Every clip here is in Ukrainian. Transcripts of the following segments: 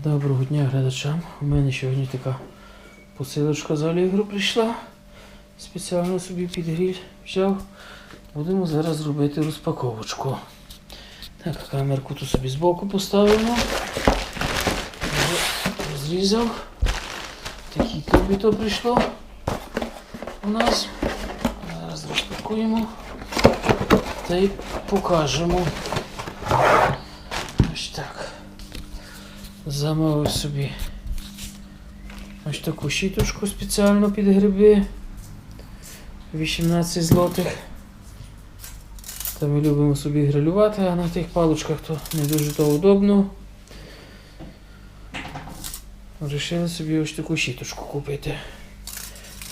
Доброго дня глядачам. У мене сьогодні така посилочка з Алігру прийшла. Спеціально собі під гріль взяв. Будемо зараз робити розпаковочку. Так, камерку тут собі збоку поставимо. Розрізав. Такий кабіто прийшло у нас. Зараз розпакуємо та й покажемо. Ось так. Замовив собі ось таку щіточку спеціально під гриби. 18 злотих. Та ми любимо собі грилювати, а на тих паличках то не дуже то удобно. Рішили собі ось таку щіточку купити.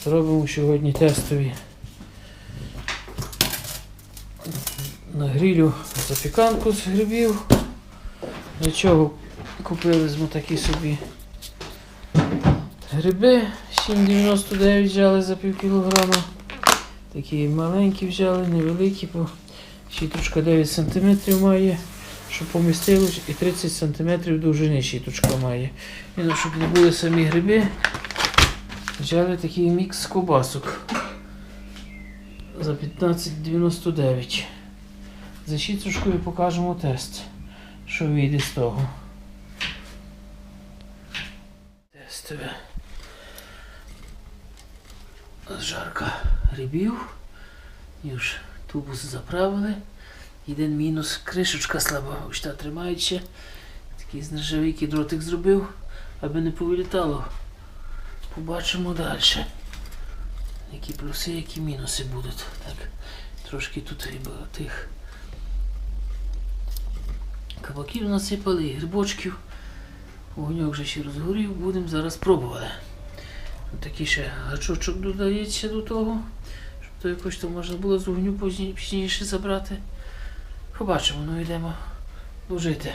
Робимо сьогодні тестові на грилю запіканку з грибів. Для чого купили ми такі собі гриби 7,99 взяли за пів кілограма. Такі маленькі взяли, невеликі, бо щіточка 9 см має, щоб помістилось, і 30 см довжини щіточка має. І ну, щоб не були самі гриби, взяли такий мікс ковбасок за 15,99. За щіточкою покажемо тест, що вийде з того. Тестове. Жарка грибів. І тубус заправили. Єдин мінус, кришечка слаба, та тримаючи. Такий з нержавійки дротик зробив, аби не повилітало. Побачимо далі. Які плюси, які мінуси будуть. Так, трошки тут тих кабаків насипали, і грибочків. Вогоньок вже ще розгорів, будемо зараз пробувати. Такий ще гачочок додається до того, щоб то якось то можна було з вогню пізніше забрати. Побачимо, ну йдемо ложити.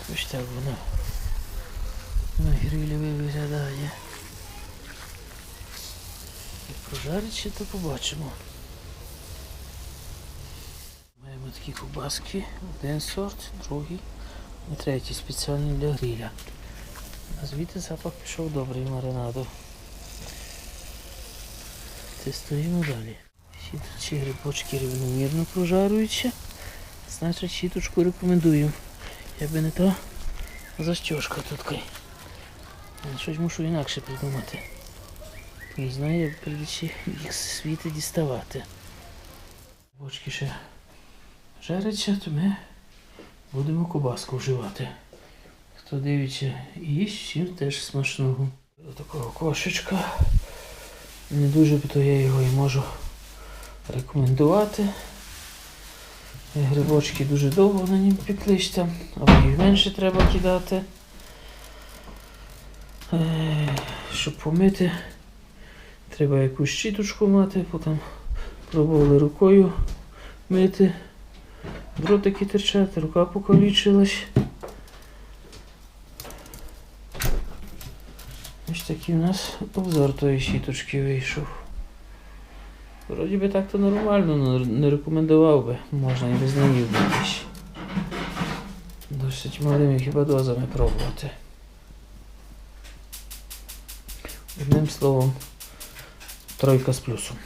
Якось так воно на грилі виглядає. Як прожарить ще, то побачимо. Маємо такі ковбаски, один сорт, другий і третій спеціальний для гриля. А звідти запах пішов добрий маринаду. Тестуємо далі. Щіточі грибочки рівномірно прожаруються. Значить щіточку рекомендуємо. Якби не то застежка тут. Щось мушу інакше придумати. Не знаю, як прийдеться їх світи діставати. Бочки ще жаряться, то ми будемо кобаску вживати. Хто дивиться і всім теж смачного. Такого кошечка. Не дуже б то я його і можу рекомендувати. Грибочки дуже довго на нім там, або їх менше треба кидати. Е, Щоб помити, треба якусь щіточку мати, потім пробували рукою мити. Дротики терчать, рука покалічилась. Ось такий у нас обзор тої щіточки вийшов. Вроді би так то нормально, але не рекомендував би. Можна і без неї вбитись. Досить малими хіба дозами пробувати. Одним словом, тройка з плюсом.